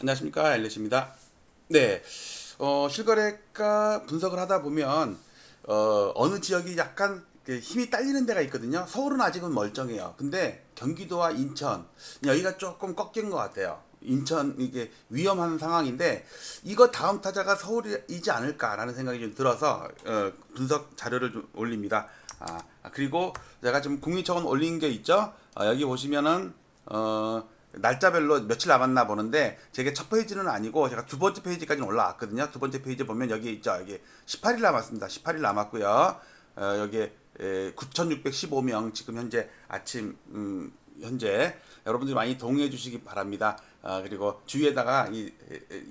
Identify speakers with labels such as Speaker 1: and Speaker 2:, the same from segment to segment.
Speaker 1: 안녕하십니까 엘리시입니다. 네, 어, 실거래가 분석을 하다 보면 어, 어느 지역이 약간 그 힘이 딸리는 데가 있거든요. 서울은 아직은 멀쩡해요. 근데 경기도와 인천 여기가 조금 꺾인 것 같아요. 인천 이게 위험한 상황인데 이거 다음 타자가 서울이지 않을까라는 생각이 좀 들어서 어, 분석 자료를 좀 올립니다. 아 그리고 제가 지금 공익청원 올린 게 있죠. 어, 여기 보시면은 어. 날짜별로 며칠 남았나 보는데 제게 첫 페이지는 아니고 제가 두 번째 페이지까지는 올라왔거든요. 두 번째 페이지 보면 여기 있죠. 여기 18일 남았습니다. 18일 남았고요. 어, 여기 9,615명 지금 현재 아침 음, 현재 여러분들이 많이 동의해 주시기 바랍니다. 아, 그리고 주위에다가 이,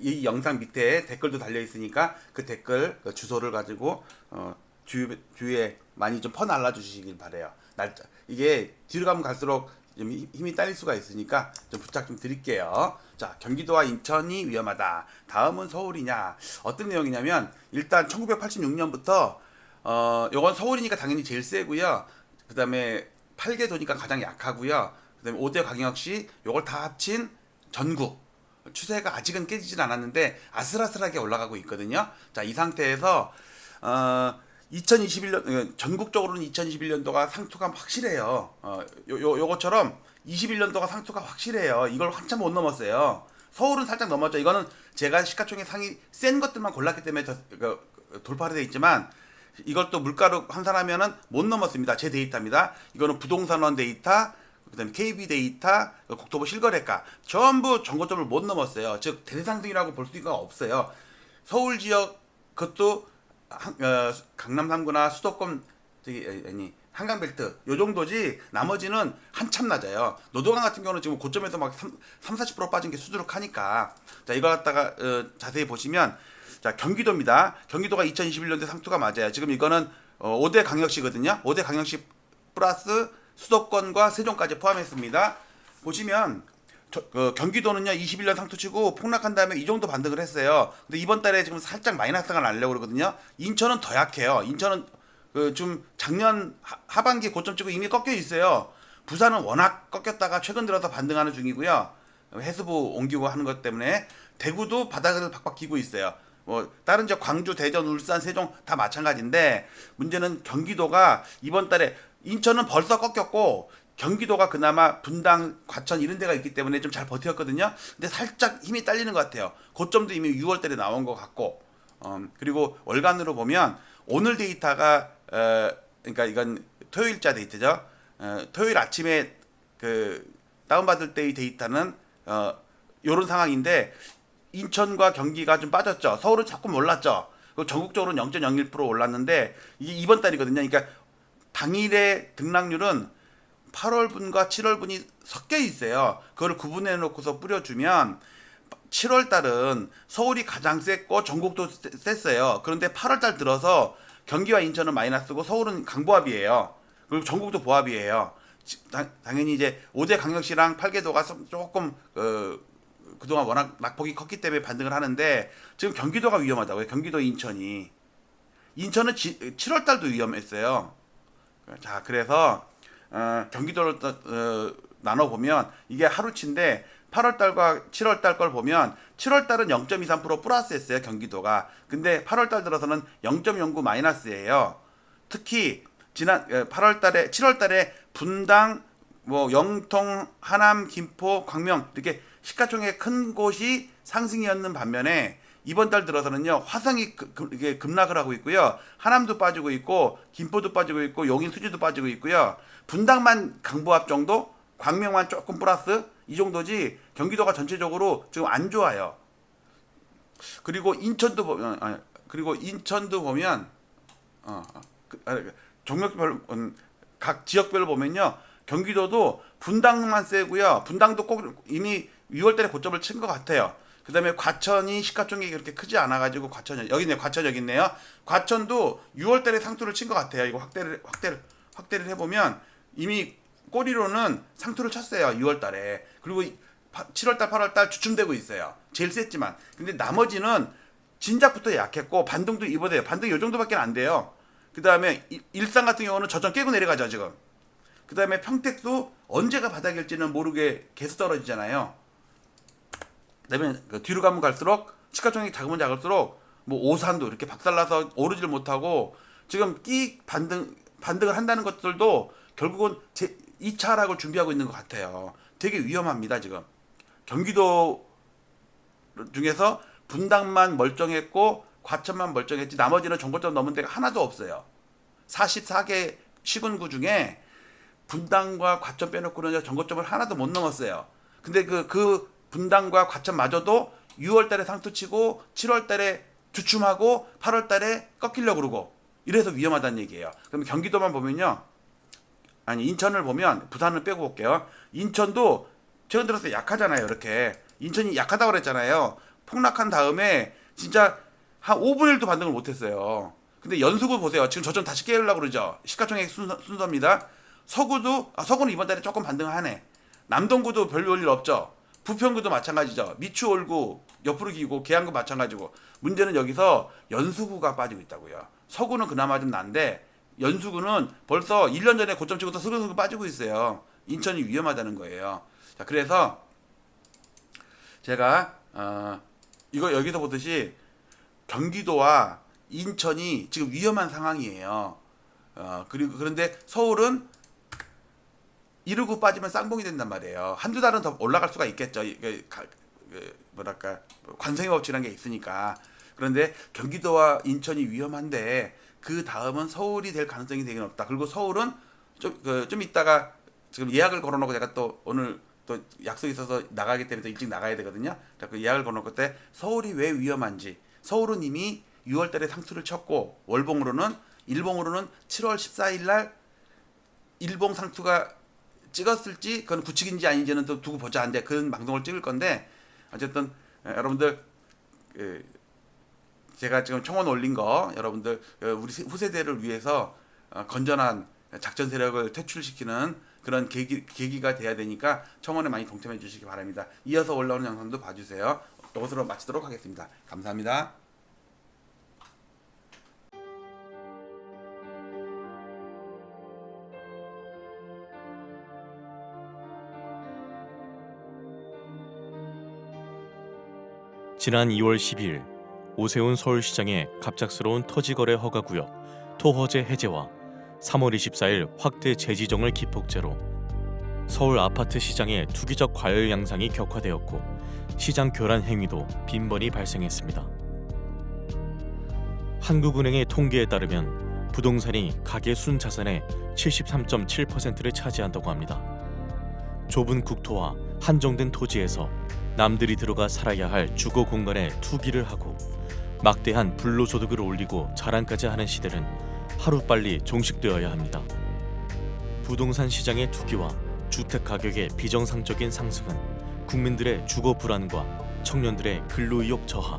Speaker 1: 이 영상 밑에 댓글도 달려 있으니까 그 댓글 그 주소를 가지고 어, 주, 주위에 많이 좀 퍼날라 주시길 바래요. 날짜 이게 뒤로 가면 갈수록 좀 힘- 힘이 딸릴 수가 있으니까 좀 부탁 좀 드릴게요. 자, 경기도와 인천이 위험하다. 다음은 서울이냐? 어떤 내용이냐면 일단 1986년부터 어, 요건 서울이니까 당연히 제일 세고요. 그다음에 8개 도니까 가장 약하고요. 그다음에 5대 광역시 요걸 다 합친 전국 추세가 아직은 깨지진 않았는데 아슬아슬하게 올라가고 있거든요. 자, 이 상태에서 어 2021년 전국적으로는 2021년도가 상투가 확실해요. 어, 요, 요 요것처럼 21년도가 상투가 확실해요. 이걸 한참 못 넘었어요. 서울은 살짝 넘었죠. 이거는 제가 시가총액 상위 센 것들만 골랐기 때문에 저, 그, 돌파가 돼 있지만 또 물가로 환산하면은 못 넘었습니다. 제 데이터입니다. 이거는 부동산원 데이터, 그다음에 KB 데이터, 국토부 실거래가 전부 전고점을 못 넘었어요. 즉 대상등이라고 볼 수가 없어요. 서울 지역 그것도 한- 어, 강남 3구나 수도권 저기 에, 아니 한강벨트 요 정도지 나머지는 한참 낮아요. 노도강 같은 경우는 지금 고점에서 막 3, 40% 빠진 게 수두룩하니까 자 이거 갖다가 어, 자세히 보시면 자 경기도입니다. 경기도가 2021년도 상투가 맞아요. 지금 이거는 어, 5대 강역시거든요. 5대 강역시 플러스 수도권과 세종까지 포함했습니다. 보시면 저, 어, 경기도는요 21년 상투치고 폭락한 다음에 이 정도 반등을 했어요. 근데 이번 달에 지금 살짝 마이너스가 나려고 그러거든요. 인천은 더 약해요. 인천은 그 좀 작년 하, 하반기 고점 치고 이미 꺾여 있어요. 부산은 워낙 꺾였다가 최근 들어서 반등하는 중이고요. 해수부 옮기고 하는 것 때문에 대구도 바닥을 박박 끼고 있어요. 뭐 다른 지역 광주, 대전, 울산, 세종 다 마찬가지인데 문제는 경기도가 이번 달에 인천은 벌써 꺾였고 경기도가 그나마 분당, 과천 이런 데가 있기 때문에 좀 잘 버텼거든요. 근데 살짝 힘이 딸리는 것 같아요. 고점도 이미 6월 달에 나온 것 같고, 음, 그리고 월간으로 보면 오늘 데이터가 어, 그러니까 이건 토요일자 데이터죠. 어, 토요일 아침에 그 다운받을 때의 데이터는 어, 요런 상황인데 인천과 경기가 좀 빠졌죠. 서울은 조금 올랐죠. 그리고 전국적으로는 0.01% 올랐는데 이게 이번 달이거든요. 그러니까 당일의 등락률은 8월분과 7월분이 섞여 있어요. 그걸 구분해 놓고서 뿌려주면 7월 달은 서울이 가장 셌고 전국도 세- 셌어요. 그런데 8월 달 들어서 경기와 인천은 마이너스고 서울은 강보합이에요. 그리고 전국도 보합이에요. 지- 당- 당연히 이제 5대 강역시랑 8개도가 조금 어, 그동안 워낙 낙폭이 컸기 때문에 반등을 하는데 지금 경기도가 위험하다고요. 경기도 인천이 인천은 7월 달도 위험했어요. 자 그래서 어, 경기도를 또, 어, 나눠 보면 이게 하루치인데 8월 달과 7월 달 걸 보면 7월 달은 0.23% 플러스였어요 경기도가. 근데 8월 달 들어서는 0.09 마이너스예요. 특히 지난 8월 달에 7월 달에 분당 뭐 영통, 하남, 김포, 광명 이렇게 시가총액 큰 곳이 상승이었는 반면에 이번 달 들어서는요 화성이 그- 그- 급락을 하고 있고요 하남도 빠지고 있고 김포도 빠지고 있고 용인 수지도 빠지고 있고요 분당만 강보합 정도 광명만 조금 플러스 이 정도지 경기도가 전체적으로 지금 안 좋아요. 그리고 인천도 보면 아, 그리고 인천도 보면 어, 어, 그, 아, 그, 종목별 음, 각 지역별로 보면요. 경기도도 분당만 세고요. 분당도 꼭 이미 6월달에 고점을 친 것 같아요. 그 다음에 과천이 시가총액이 그렇게 크지 않아가지고 과천 여기 있네 과천 여기 있네요. 과천도 6월달에 상투를 친 것 같아요. 이거 확대를 확대를 확대를 해보면 이미 꼬리로는 상투를 쳤어요 6월 달에 그리고 7월 달 8월 달 주춤되고 있어요 제일 셌지만 근데 나머지는 진작부터 약했고 반등도 이번에 반등 요 정도밖에 안 돼요. 그 다음에 일산 같은 경우는 저점 깨고 내려가죠 지금. 그 다음에 평택도 언제가 바닥일지는 모르게 계속 떨어지잖아요. 그다음에 그 뒤로 가면 갈수록 시가총액이 작으면 작을수록 뭐 오산도 이렇게 박살나서 오르지를 못하고 지금 끼 반등 반등을 한다는 것들도 결국은 제 2차 하락을 준비하고 있는 것 같아요. 되게 위험합니다 지금. 경기도 중에서 분당만 멀쩡했고 과천만 멀쩡했지 나머지는 정거점 넘은 데가 하나도 없어요. 44개 시군구 중에 분당과 과천 빼놓고는 정거점을 하나도 못 넘었어요. 근데 그, 그 분당과 과천마저도 6월 달에 상투치고 7월 달에 주춤하고 8월 달에 꺾이려고 그러고 이래서 위험하다는 얘기예요. 그러면 경기도만 보면요. 아니 인천을 보면 부산을 빼고 볼게요. 인천도 최근 들어서 약하잖아요. 이렇게 인천이 약하다고 그랬잖아요. 폭락한 다음에 진짜 한 5분의 1도 반등을 못했어요. 근데 연수구 보세요. 지금 저점 다시 깨우려고 그러죠. 시가총액 순서, 순서 입니다. 서구도 아, 서구는 이번 달에 조금 반등하네. 남동구도 별 볼일 없죠. 부평구도 마찬가지죠. 미추홀구 옆으로 기고 계양구 마찬가지고 문제는 여기서 연수구가 빠지고 있다고요. 서구는 그나마 좀 난데 연수구는 벌써 1년 전에 고점 치고서 스르스르 빠지고 있어요. 인천이 위험하다는 거예요. 자, 그래서 제가 어, 이거 여기서 보듯이 경기도와 인천이 지금 위험한 상황이에요. 어, 그리고 그런데 서울은 이르고 빠지면 쌍봉이 된단 말이에요. 한두 달은 더 올라갈 수가 있겠죠. 가- 그 뭐랄까 관성의 법칙이라는 게 있으니까. 그런데 경기도와 인천이 위험한데 그 다음은 서울이 될 가능성이 되게 높다. 그리고 서울은 좀, 그, 좀 이따가 지금 예약을 걸어놓고 제가 또 오늘 또 약속이 있어서 나가기 때문에 또 일찍 나가야 되거든요. 자, 그 예약을 걸어놓고 때 서울이 왜 위험한지. 서울은 이미 6월 달에 상투를 쳤고 월봉으로는 일봉으로는 7월 14일 날 일봉 상투가 찍었을지 그건 구칙인지 아닌지는 또 두고 보자 한데 그런 방송을 찍을 건데 어쨌든 에, 여러분들 그, 제가 지금 청원 올린 거 여러분들 어, 우리 세- 후세대를 위해서 어, 건전한 작전 세력을 퇴출시키는 그런 계기, 계기가 돼야 되니까 청원에 많이 동참해 주시기 바랍니다. 이어서 올라오는 영상도 봐주세요. 이것으로 마치도록 하겠습니다. 감사합니다.
Speaker 2: 지난 2월 12일 오세훈 서울시장의 갑작스러운 토지거래 허가구역 토허제 해제와 3월 24일 확대 재지정을 기폭제로 서울 아파트 시장의 투기적 과열 양상이 격화되었고 시장 교란 행위도 빈번히 발생했습니다. 한국은행의 통계에 따르면 부동산이 가계 순자산의 73.7%를 차지한다고 합니다. 좁은 국토와 한정된 토지에서 남들이 들어가 살아야 할 주거 공간에 투기를 하고 막대한 불로 소득을 올리고 자랑까지 하는 시대는 하루빨리 종식되어야 합니다. 부동산 시장의 투기와 주택 가격의 비정상적인 상승은 국민들의 주거 불안과 청년들의 근로 의욕 저하,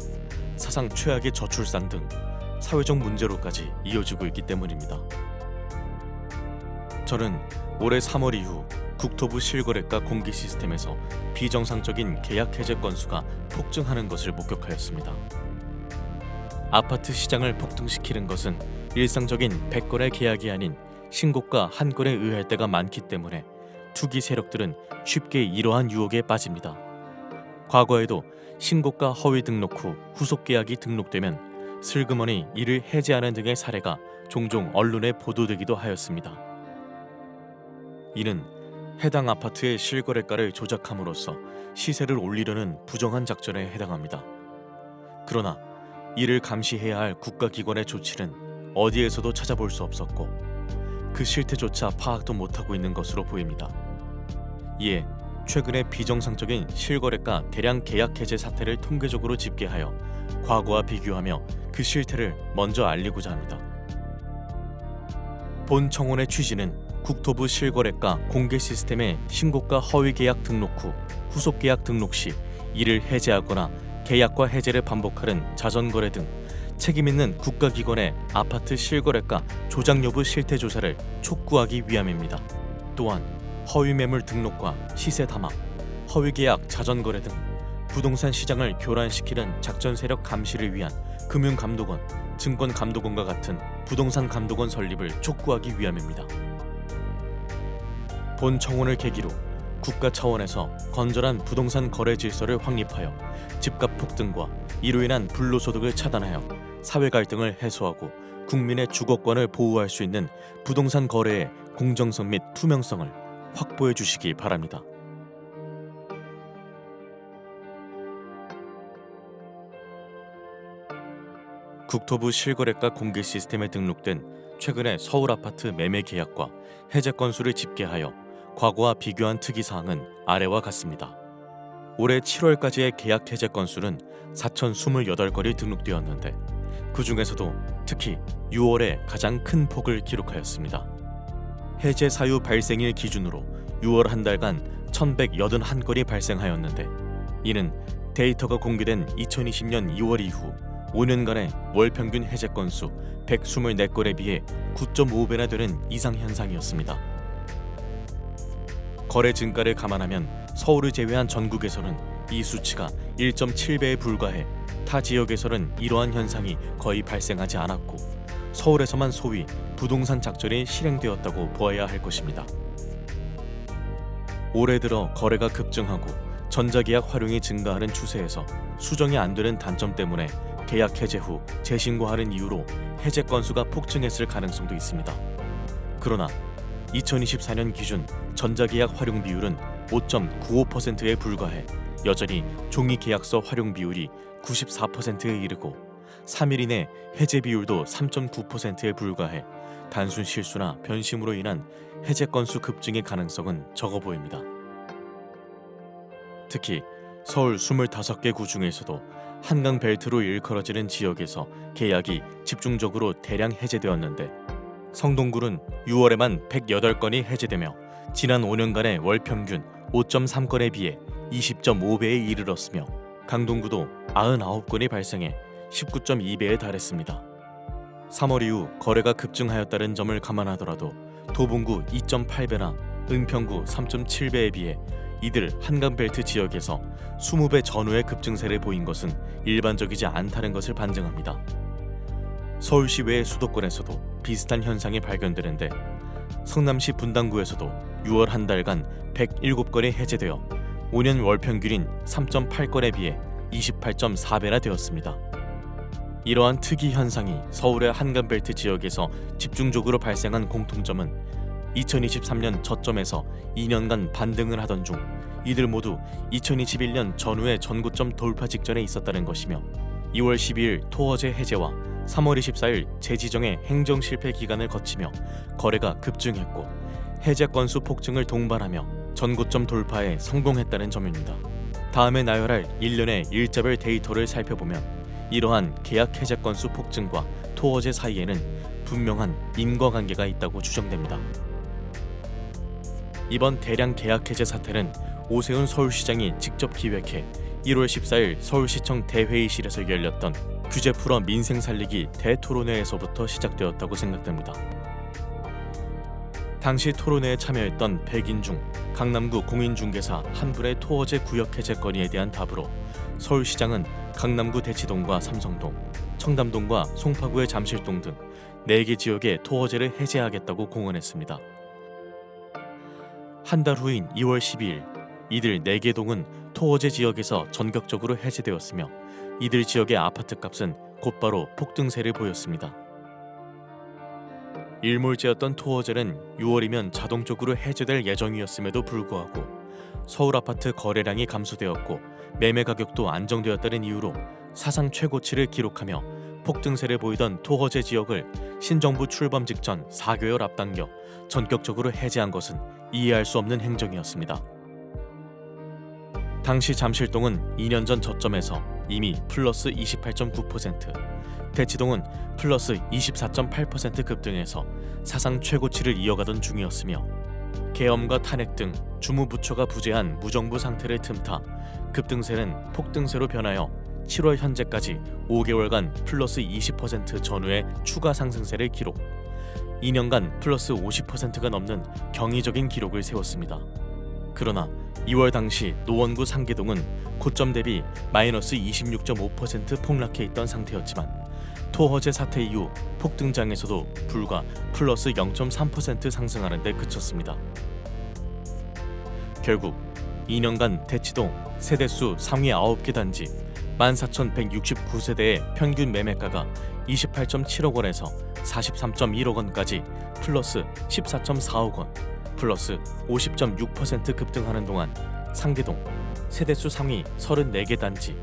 Speaker 2: 사상 최악의 저출산 등 사회적 문제로까지 이어지고 있기 때문입니다. 저는 올해 3월 이후 국토부 실거래가 공개 시스템에서 비정상적인 계약 해제 건수가 폭증하는 것을 목격하였습니다. 아파트 시장을 폭등시키는 것은 일상적인 100건의 계약이 아닌 신고가 한 건에 의할 때가 많기 때문에 투기 세력들은 쉽게 이러한 유혹에 빠집니다. 과거에도 신고가 허위 등록 후 후속 계약이 등록되면 슬그머니 이를 해제하는 등의 사례가 종종 언론에 보도되기도 하였습니다. 이는 해당 아파트의 실거래가를 조작함으로써 시세를 올리려는 부정한 작전에 해당합니다. 그러나 이를 감시해야 할 국가기관의 조치는 어디에서도 찾아볼 수 없었고 그 실태조차 파악도 못하고 있는 것으로 보입니다. 이에 최근에 비정상적인 실거래가 대량 계약 해제 사태를 통계적으로 집계하여 과거와 비교하며 그 실태를 먼저 알리고자 합니다. 본 청원의 취지는 국토부 실거래가 공개 시스템의 신고가 허위 계약 등록 후 후속 계약 등록 시 이를 해제하거나 계약과 해제를 반복하는 자전거래 등 책임 있는 국가기관의 아파트 실거래가 조작 여부 실태 조사를 촉구하기 위함입니다. 또한 허위 매물 등록과 시세 담합, 허위 계약 자전거래 등 부동산 시장을 교란시키는 작전 세력 감시를 위한 금융감독원, 증권감독원과 같은 부동산 감독원 설립을 촉구하기 위함입니다. 본 청원을 계기로 국가 차원에서 건전한 부동산 거래 질서를 확립하여 집값 폭등과 이로 인한 불로소득을 차단하여 사회 갈등을 해소하고 국민의 주거권을 보호할 수 있는 부동산 거래의 공정성 및 투명성을 확보해 주시기 바랍니다. 국토부 실거래가 공개 시스템에 등록된 최근의 서울 아파트 매매 계약과 해제 건수를 집계하여 과거와 비교한 특이 사항은 아래와 같습니다. 올해 7월까지의 계약 해제 건수는 4,028건이 등록되었는데 그 중에서도 특히 6월에 가장 큰 폭을 기록하였습니다. 해제 사유 발생일 기준으로 6월 한 달간 1,181건이 발생하였는데 이는 데이터가 공개된 2020년 2월 이후 5년간의 월 평균 해제 건수 124건에 비해 9.5배나 되는 이상 현상이었습니다. 거래 증가를 감안하면 서울을 제외한 전국에서는 이 수치가 1.7배에 불과해 타 지역에서는 이러한 현상이 거의 발생하지 않았고 서울에서만 소위 부동산 작전이 실행되었다고 보아야 할 것입니다. 올해 들어 거래가 급증하고 전자계약 활용이 증가하는 추세에서 수정이 안 되는 단점 때문에 계약 해제 후 재신고하는 이유로 해제 건수가 폭증했을 가능성도 있습니다. 그러나 2024년 기준 전자계약 활용 비율은 5.95%에 불과해 여전히 종이 계약서 활용 비율이 94%에 이르고 3일 이내 해제 비율도 3.9%에 불과해 단순 실수나 변심으로 인한 해제 건수 급증의 가능성은 적어 보입니다. 특히 서울 25개 구 중에서도 한강 벨트로 일컬어지는 지역에서 계약이 집중적으로 대량 해제되었는데 성동구는 6월에만 108건이 해제되며 지난 5년간의 월 평균 5.3건에 비해 20.5배에 이르렀으며 강동구도 99건이 발생해 19.2배에 달했습니다. 3월 이후 거래가 급증하였다는 점을 감안하더라도 도봉구 2.8배나 은평구 3.7배에 비해 이들 한강벨트 지역에서 20배 전후의 급증세를 보인 것은 일반적이지 않다는 것을 반증합니다. 서울시 외의 수도권에서도 비슷한 현상이 발견되는데 성남시 분당구에서도 6월 한 달간 107건이 해제되어 5년 월 평균인 3.8건에 비해 28.4배나 되었습니다. 이러한 특이 현상이 서울의 한강벨트 지역에서 집중적으로 발생한 공통점은 2023년 저점에서 2년간 반등을 하던 중 이들 모두 2021년 전후의 전고점 돌파 직전에 있었다는 것이며 2월 12일 토어제 해제와 3월 24일 재지정의 행정 실패 기간을 거치며 거래가 급증했고 해제 건수 폭증을 동반하며 전고점 돌파에 성공했다는 점입니다. 다음에 나열할 1년의 일자별 데이터를 살펴보면 이러한 계약 해제 건수 폭증과 토어제 사이에는 분명한 인과관계가 있다고 추정됩니다. 이번 대량 계약 해제 사태는 오세훈 서울시장이 직접 기획해 1월 14일 서울시청 대회의실에서 열렸던 규제 풀어 민생 살리기 대토론회에서부터 시작되었다고 생각됩니다. 당시 토론회에 참여했던 백인 중 강남구 공인중개사 한 분의 토어제 구역 해제 건의에 대한 답으로 서울시장은 강남구 대치동과 삼성동, 청담동과 송파구의 잠실동 등 4개 지역의 토어제를 해제하겠다고 공언했습니다. 한 달 후인 2월 12일 이들 4개 동은 토어제 지역에서 전격적으로 해제되었으며 이들 지역의 아파트 값은 곧바로 폭등세를 보였습니다. 일몰제였던 토어제는 6월이면 자동적으로 해제될 예정이었음에도 불구하고 서울 아파트 거래량이 감소되었고 매매 가격도 안정되었다는 이유로 사상 최고치를 기록하며 폭등세를 보이던 토어제 지역을 신정부 출범 직전 4개월 앞당겨 전격적으로 해제한 것은 이해할 수 없는 행정이었습니다. 당시 잠실동은 2년 전 저점에서 이미 플러스 28.9%, 대치동은 플러스 24.8% 급등해서 사상 최고치를 이어가던 중이었으며 계엄과 탄핵 등 주무부처가 부재한 무정부 상태를 틈타 급등세는 폭등세로 변하여 7월 현재까지 5개월간 플러스 20% 전후의 추가 상승세를 기록. 2년간 플러스 50%가 넘는 경이적인 기록을 세웠습니다. 그러나 2월 당시 노원구 상계동은 고점 대비 마이너스 26.5% 폭락해 있던 상태였지만 토허제 사태 이후 폭등장에서도 불과 플러스 0.3% 상승하는 데 그쳤습니다. 결국 2년간 대치동 세대수 상위 9개 단지 14,169세대의 평균 매매가가 28.7억 원에서 43.1억 원까지 플러스 14.4억 원, 플러스 50.6% 급등하는 동안 상계동 세대수 상위 34개 단지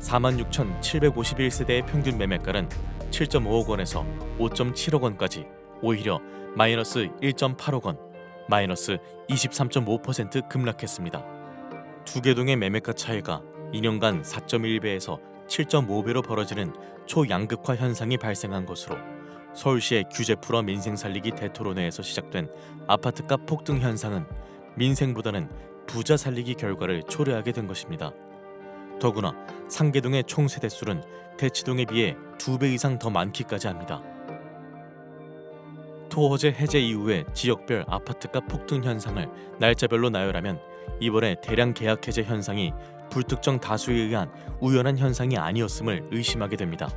Speaker 2: 46,751세대의 평균 매매가는 7.5억 원에서 5.7억 원까지 오히려 마이너스 1.8억 원, 마이너스 23.5% 급락했습니다. 두 개 동의 매매가 차이가 2년간 4.1배에서 7.5배로 벌어지는 초양극화 현상이 발생한 것으로 서울시의 규제 풀어 민생 살리기 대토론회에서 시작된 아파트값 폭등 현상은 민생보다는 부자 살리기 결과를 초래하게 된 것입니다. 더구나 상계동의 총 세대수는 대치동에 비해 두 배 이상 더 많기까지 합니다. 토호제 해제 이후의 지역별 아파트값 폭등 현상을 날짜별로 나열하면 이번에 대량 계약 해제 현상이 불특정 다수에 의한 우연한 현상이 아니었음을 의심하게 됩니다.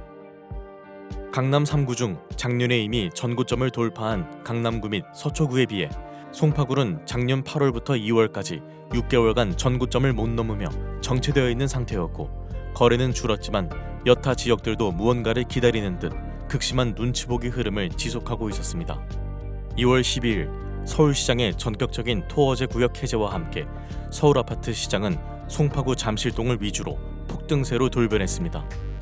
Speaker 2: 강남 3구 중 작년에 이미 전고점을 돌파한 강남구 및 서초구에 비해 송파구는 작년 8월부터 2월까지 6개월간 전고점을 못 넘으며 정체되어 있는 상태였고 거래는 줄었지만 여타 지역들도 무언가를 기다리는 듯 극심한 눈치 보기 흐름을 지속하고 있었습니다. 2월 12일 서울시장의 전격적인 토어제 구역 해제와 함께 서울 아파트 시장은 송파구 잠실동을 위주로 폭등세로 돌변했습니다.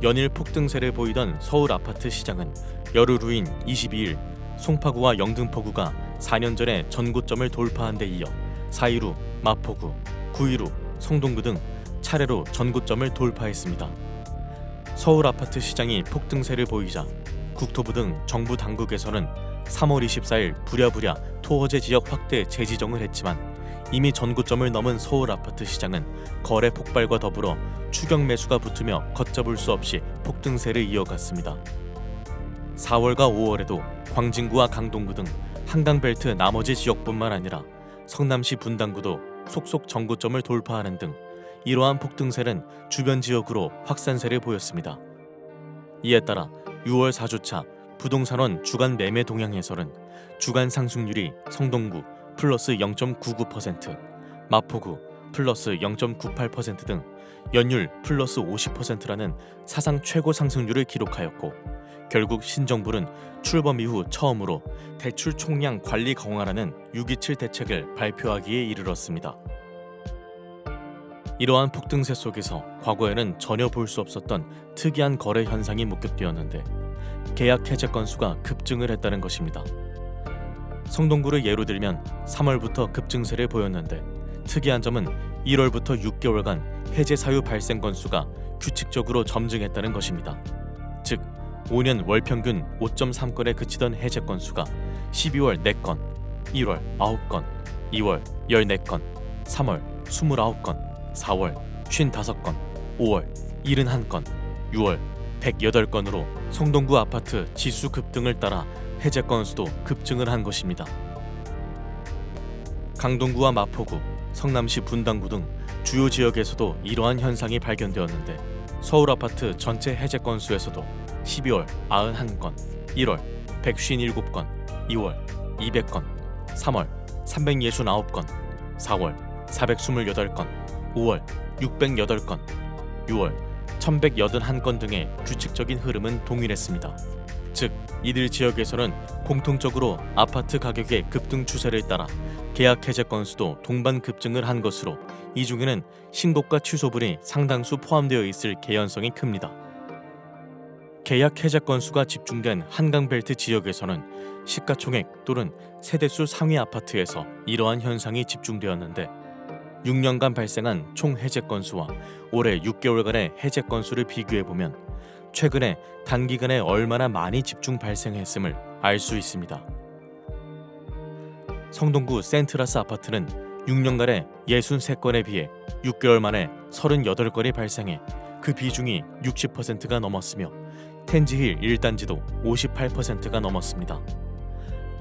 Speaker 2: 연일 폭등세를 보이던 서울 아파트 시장은 열흘 후인 22일 송파구와 영등포구가 4년 전에 전고점을 돌파한 데 이어 4일 후 마포구, 9일 후 성동구 등 차례로 전고점을 돌파했습니다. 서울 아파트 시장이 폭등세를 보이자 국토부 등 정부 당국에서는 3월 24일 부랴부랴 토어제 지역 확대 재지정을 했지만 이미 전고점을 넘은 서울 아파트 시장은 거래 폭발과 더불어 추격 매수가 붙으며 걷잡을 수 없이 폭등세를 이어갔습니다. 4월과 5월에도 광진구와 강동구 등 한강벨트 나머지 지역뿐만 아니라 성남시 분당구도 속속 전고점을 돌파하는 등 이러한 폭등세는 주변 지역으로 확산세를 보였습니다. 이에 따라 6월 4주차 부동산원 주간 매매 동향에서는 주간 상승률이 성동구 플러스 0.99%, 마포구 플러스 0.98%등 연율 플러스 50%라는 사상 최고 상승률을 기록하였고 결국 신정부는 출범 이후 처음으로 대출 총량 관리 강화라는 627 대책을 발표하기에 이르렀습니다. 이러한 폭등세 속에서 과거에는 전혀 볼 수 없었던 특이한 거래 현상이 목격되었는데 계약 해제 건수가 급증을 했다는 것입니다. 성동구를 예로 들면 3월부터 급증세를 보였는데 특이한 점은 1월부터 6개월간 해제 사유 발생 건수가 규칙적으로 점증했다는 것입니다. 즉 5년 월 평균 5.3건에 그치던 해제 건수가 12월 4건, 1월 9건, 2월 14건, 3월 29건, 4월 55건, 5월 71건, 6월 108건으로 성동구 아파트 지수 급등을 따라 해제 건수도 급증을 한 것입니다. 강동구와 마포구, 성남시 분당구 등 주요 지역에서도 이러한 현상이 발견되었는데 서울 아파트 전체 해제 건수에서도 12월 91건, 1월 157건, 2월 200건, 3월 369건, 4월 428건, 5월 608건, 6월 1181건 등의 규칙적인 흐름은 동일했습니다. 즉 이들 지역에서는 공통적으로 아파트 가격의 급등 추세를 따라 계약 해제 건수도 동반 급증을 한 것으로 이 중에는 신고가 취소분이 상당수 포함되어 있을 개연성이 큽니다. 계약 해제 건수가 집중된 한강벨트 지역에서는 시가총액 또는 세대수 상위 아파트에서 이러한 현상이 집중되었는데 6년간 발생한 총 해제 건수와 올해 6개월간의 해제 건수를 비교해 보면 최근에 단기간에 얼마나 많이 집중 발생했음을 알 수 있습니다. 성동구 센트라스 아파트는 6년간에 63건에 비해 6개월 만에 38건이 발생해 그 비중이 60%가 넘었으며 텐지힐 1단지도 58%가 넘었습니다.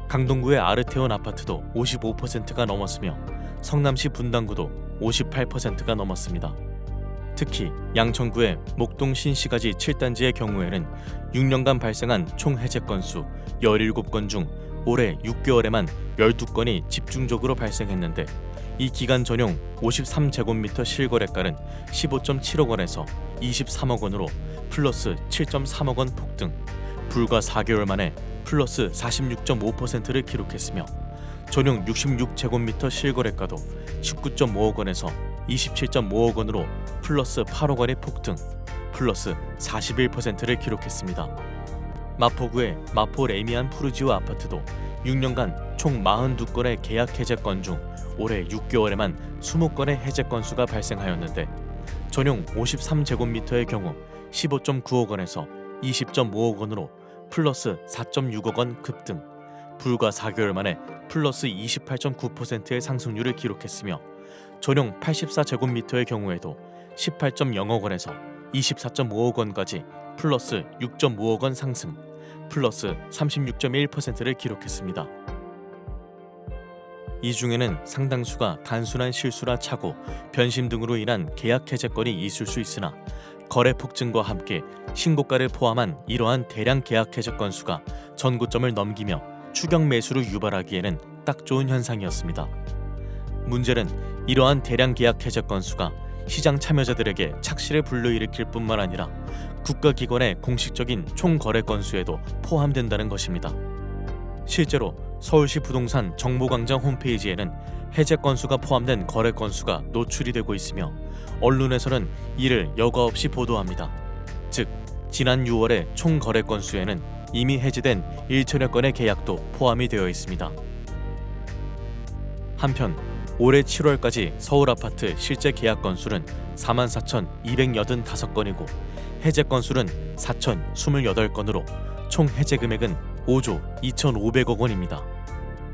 Speaker 2: 강동구의 아르테온 아파트도 55%가 넘었으며 성남시 분당구도 58%가 넘었습니다. 특히 양천구의 목동 신시가지 7단지의 경우에는 6년간 발생한 총 해제 건수 17건 중 올해 6개월에만 12건이 집중적으로 발생했는데 이 기간 전용 53제곱미터 실거래가는 15.7억 원에서 23억 원으로 플러스 7.3억 원 폭등, 불과 4개월 만에 플러스 46.5%를 기록했으며 전용 66제곱미터 실거래가도 19.5억 원에서 27.5억 원으로 플러스 8억 원의 폭등, 플러스 41%를 기록했습니다. 마포구의 마포 레미안 푸르지오 아파트도 6년간 총 42건의 계약 해제 건 중 올해 6개월에만 20건의 해제 건수가 발생하였는데 전용 53제곱미터의 경우 15.9억 원에서 20.5억 원으로 플러스 4.6억 원 급등, 불과 4개월 만에 플러스 28.9%의 상승률을 기록했으며 전용 84제곱미터의 경우에도 18.0억 원에서 24.5억 원까지 플러스 6.5억 원 상승, 플러스 36.1%를 기록했습니다. 이 중에는 상당수가 단순한 실수라 차고 변심 등으로 인한 계약 해제 건이 있을 수 있으나 거래 폭증과 함께 신고가를 포함한 이러한 대량 계약 해제 건수가 전고점을 넘기며 추경 매수를 유발하기에는 딱 좋은 현상이었습니다. 문제는 이러한 대량 계약 해제 건수가 시장 참여자들에게 착시를 불러일으킬 뿐만 아니라 국가기관의 공식적인 총 거래 건수에도 포함된다는 것입니다. 실제로 서울시 부동산 정보광장 홈페이지에는 해제 건수가 포함된 거래 건수가 노출이 되고 있으며 언론에서는 이를 여과 없이 보도합니다. 즉 지난 6월의 총 거래 건수에는 이미 해제된 1천여 건의 계약도 포함이 되어 있습니다. 한편 올해 7월까지 서울 아파트 실제 계약 건수는 44,285건이고 해제 건수는 4,028건으로 총 해제 금액은 5조 2,500억 원입니다.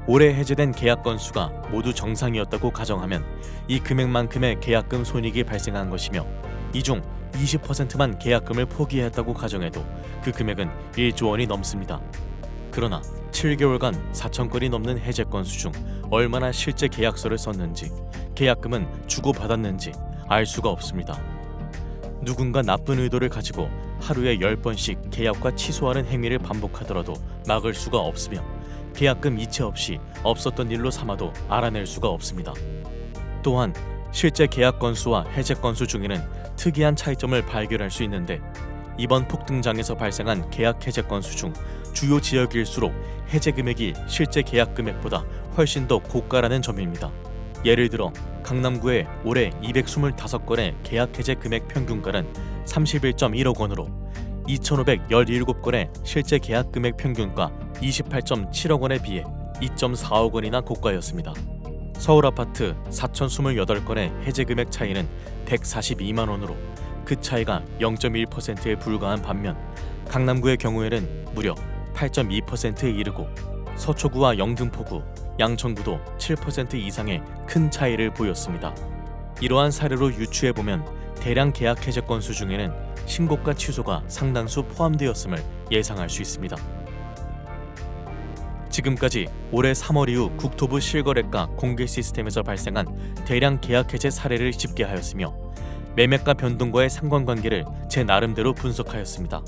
Speaker 2: 올해 해제된 계약 건수가 모두 정상이었다고 가정하면 이 금액만큼의 계약금 손익이 발생한 것이며 이 중 20%만 계약금을 포기했다고 가정해도 그 금액은 1조 원이 넘습니다. 그러나 7개월간 4천 건이 넘는 해제 건수 중 얼마나 실제 계약서를 썼는지 계약금은 주고받았는지 알 수가 없습니다. 누군가 나쁜 의도를 가지고 하루에 10번씩 계약과 취소하는 행위를 반복하더라도 막을 수가 없으며 계약금 이체 없이 없었던 일로 삼아도 알아낼 수가 없습니다. 또한 실제 계약 건수와 해제 건수 중에는 특이한 차이점을 발견할 수 있는데 이번 폭등장에서 발생한 계약 해제 건수 중 주요 지역일수록 해제 금액이 실제 계약 금액보다 훨씬 더 고가라는 점입니다. 예를 들어 강남구의 올해 225건의 계약 해제 금액 평균가는 31.1억 원으로 2,517건의 실제 계약 금액 평균가 28.7억 원에 비해 2.4억 원이나 고가였습니다. 서울 아파트 4,028건의 해제 금액 차이는 142만 원으로 그 차이가 0.1%에 불과한 반면 강남구의 경우에는 무려 8.2%에 이르고 서초구와 영등포구, 양천구도 7% 이상의 큰 차이를 보였습니다. 이러한 사례로 유추해 보면 대량 계약 해제 건수 중에는 신고가 취소가 상당수 포함되었음을 예상할 수 있습니다. 지금까지 올해 3월 이후 국토부 실거래가 공개 시스템에서 발생한 대량 계약 해제 사례를 집계하였으며 매매가 변동과의 상관관계를 제 나름대로 분석하였습니다.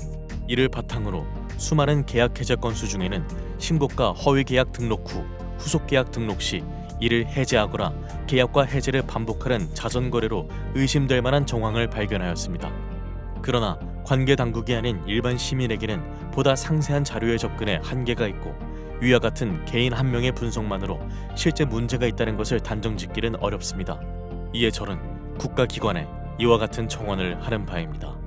Speaker 2: 이를 바탕으로 수많은 계약 해제 건수 중에는 신고가 허위 계약 등록 후 후속 계약 등록 시 이를 해제하거나 계약과 해제를 반복하는 자전 거래로 의심될 만한 정황을 발견하였습니다. 그러나 관계 당국이 아닌 일반 시민에게는 보다 상세한 자료에 접근에 한계가 있고 위와 같은 개인 한 명의 분석만으로 실제 문제가 있다는 것을 단정짓기는 어렵습니다. 이에 저는 국가기관에 이와 같은 청원을 하는 바입니다.